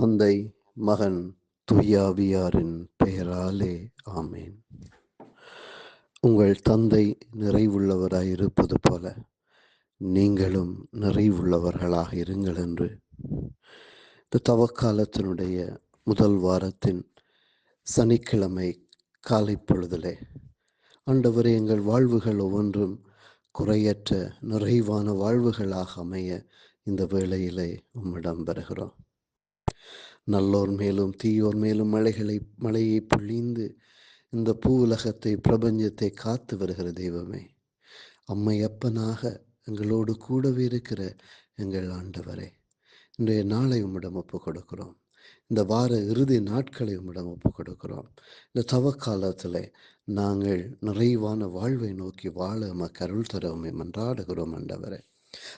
தந்தை மகன் துயாவியாரின் பெயராலே ஆமேன். உங்கள் தந்தை நிறைவுள்ளவராய் இருப்பது போல நீங்களும் நிறைவுள்ளவர்களாக இருங்கள் என்று. இந்த தவக்காலத்தினுடைய முதல் வாரத்தின் சனிக்கிழமை காலை பொழுதிலே ஆண்டவரே எங்கள் வாழ்வுகள் ஒவ்வொன்றும் குறையற்ற நிறைவான வாழ்வுகளாக அமைய இந்த வேளையிலே உம்மிடம் பெறுகிறோம் நல்லோர் மேலும் தீயோர் மேலும் மழைகளை மழையை பொழிந்து இந்த பூ உலகத்தை பிரபஞ்சத்தை காத்து வருகிற தெய்வமே. அம்மை அப்பனாக எங்களோடு கூடவே இருக்கிற எங்கள் ஆண்டவரே. இன்றைய நாளை உம்மிடம் ஒப்பு கொடுக்கிறோம். இந்த வார இறுதி நாட்களை உம்மிடம் ஒப்பு கொடுக்கிறோம். இந்த தவக்காலத்தில் நாங்கள் நிறைவான வாழ்வை நோக்கி வாழ எமக்கு அருள் தரவுமே மன்றாடுகிறோம் ஆண்டவரே.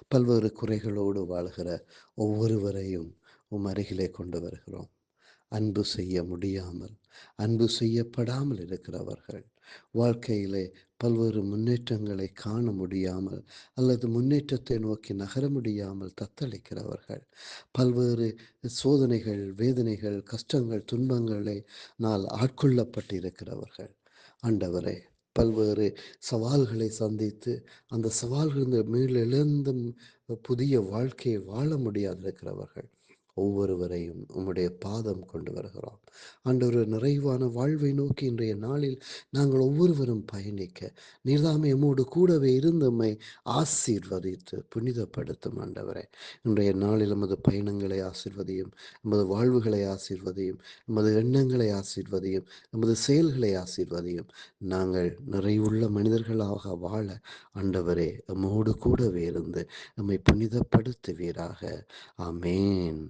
பல்வேறு குறைகளோடு வாழ்கிற ஒவ்வொருவரையும் உம் அருகிலே கொண்டு வருகிறோம். அன்பு செய்ய முடியாமல் அன்பு செய்யப்படாமல் இருக்கிறவர்கள் வாழ்க்கையிலே பல்வேறு முன்னேற்றங்களை காண முடியாமல் அல்லது முன்னேற்றத்தை நோக்கி நகர முடியாமல் தத்தளிக்கிறவர்கள் பல்வேறு சோதனைகள் வேதனைகள் கஷ்டங்கள் துன்பங்களை நாள் ஆட்கொள்ளப்பட்டிருக்கிறவர்கள். ஆண்டவரே பல்வேறு சவால்களை சந்தித்து அந்த சவால்களிலிருந்து மீளெழுந்து புதிய வாழ்க்கையை வாழ முடியாது இருக்கிறவர்கள் ஒவ்வொருவரையும் உம்முடைய பாதம் கொண்டு வருகிறோம். ஆண்டவர் நிறைவான வாழ்வை நோக்கி இன்றைய நாளில் நாங்கள் ஒவ்வொருவரும் பயணிக்க நீர்தாமே எம்மோடு கூடவே இருந்து நம்மை ஆசீர்வதித்து புனிதப்படுத்தும் ஆண்டவரே. இன்றைய நாளில் நமது பயணங்களை ஆசீர்வதியும் நமது வாழ்வுகளை ஆசீர்வதியும் நமது எண்ணங்களை ஆசீர்வதியும் நமது செயல்களை ஆசீர்வதியும் நாங்கள் நிறைவுள்ள மனிதர்களாக வாழ ஆண்டவரே எம்மோடு கூடவே இருந்து நம்மை புனிதப்படுத்துவீராக. ஆமேன்.